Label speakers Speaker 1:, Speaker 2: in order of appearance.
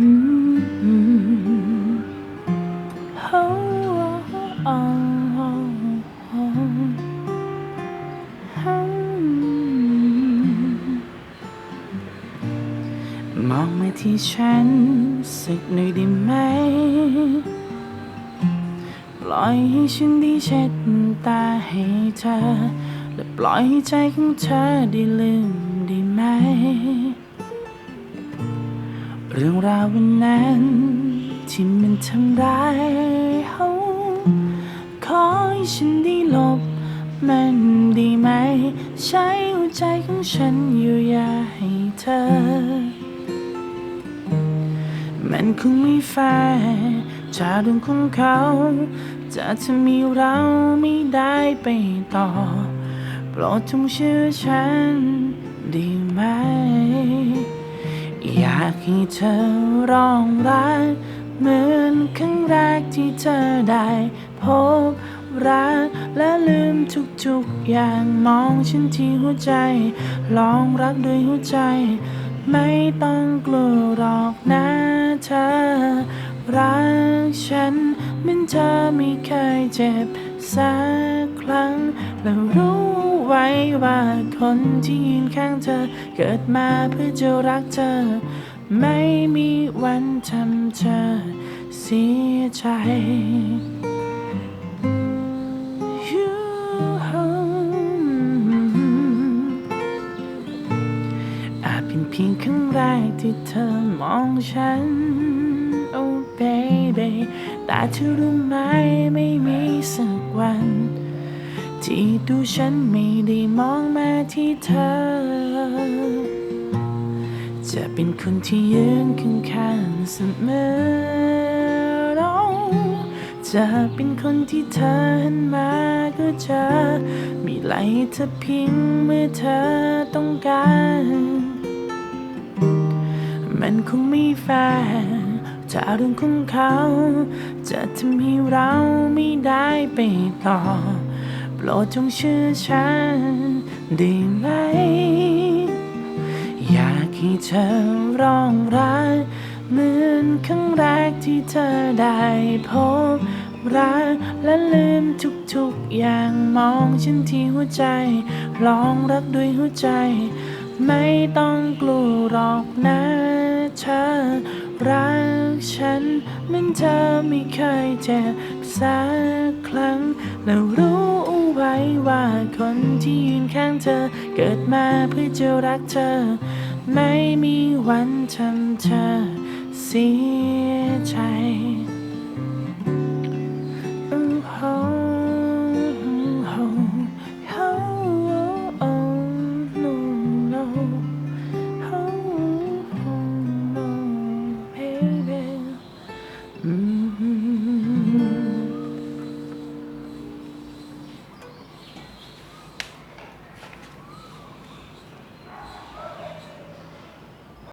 Speaker 1: มองมาที่ฉันสักหน่อยได้ไหม ปล่อยให้ฉันได้เช็ดตาให้เธอ และปล่อยให้ใจของเธอได้ลืมได้ไหม รื่องราววันนั้นที่มันทำร้ายเขาขอให้ฉันได้หลบมันด้ไหม ใช้หัวใจของฉันอยู่อย่าให้เธอ มันคงไม่แฟร์จากดวงของเขา จะทำให้เราไม่ได้ไปต่อ โปรดจงเชื่อฉันด้ไหม อยากให้เธอร้องรักเหมือนครั้งแรกที่เธอได้พบรักและลืมทุกๆอย่างมองฉันที่หัวใจ ลองรักด้วยหัวใจ ไม่ต้องกลัวหรอกนะเธอ รักฉันเหมือนเธอไม่เคยเจ็บสักครั้งแล้วรู้ ว้ว่าคนที่ยืนข้างเธอ เกิดมาเพื่อจะรักเธอ ไม่มีวันทำเธอเสียใจอาจเป็นเพียงครั้งแรกที่เธอมองฉัน Oh baby แต่เธอรู้ไหมไม่มีสักวัน ที่ดูฉันไม่ได้มองมาที่เธอ จะเป็นคนที่ยืนข้างๆเสมอเราจะเป็นคนที่เธอหันมาก็จอมีไหลเธอเพียงเมื่อเธอต้องการ มันคงไม่แฟร์จากเรื่องของเขา จะทำให้เราไม่ได้ไปต่อ โปรดจงเชื่อฉันได้ไหม อยากให้เธอร้องรักเหมือนครั้งแรกที่เธอได้พบรักและลืมทุกๆอย่างมองฉันที่หัวใจ ลองรักด้วยหัวใจ ไม่ต้องกลัวหรอกนะเธอ รักฉันเหมือนเธอไม่เคยเจ็บสักครั้ง แล้วรู้ ไว้ว่าคนที่ยืนข้างเธอ เกิดมาเพื่อจะรักเธอ ไม่มีวันทำเธอเสียใจ